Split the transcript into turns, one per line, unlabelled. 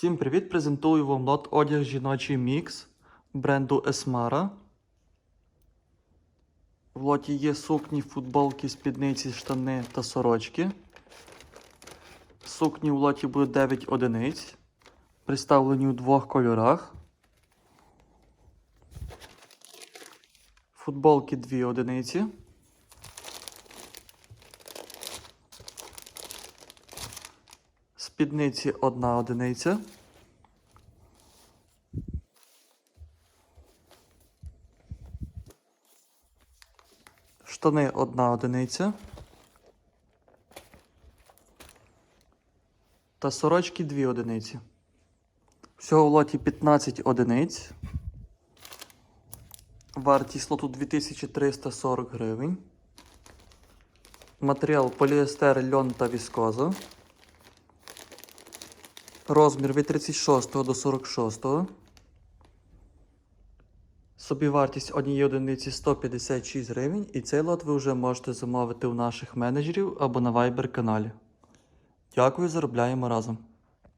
Всім привіт! Презентую вам лот одяг жіночий мікс бренду Esmara. В лоті є сукні, футболки, спідниці, штани та сорочки. Сукні в лоті буде 9 одиниць. Представлені у двох кольорах. Футболки 2 одиниці. Спідниці 1 одиниця. Штани 1 одиниця. Та сорочки 2 одиниці. Всього в лоті 15 одиниць. Вартість лоту 2340 гривень. Матеріал поліестер, льон та віскоза. Розмір від 36 до 46. Собівартість однієї одиниці 156 гривень. І цей лот ви вже можете замовити у наших менеджерів або на Viber каналі. Дякую, заробляємо разом.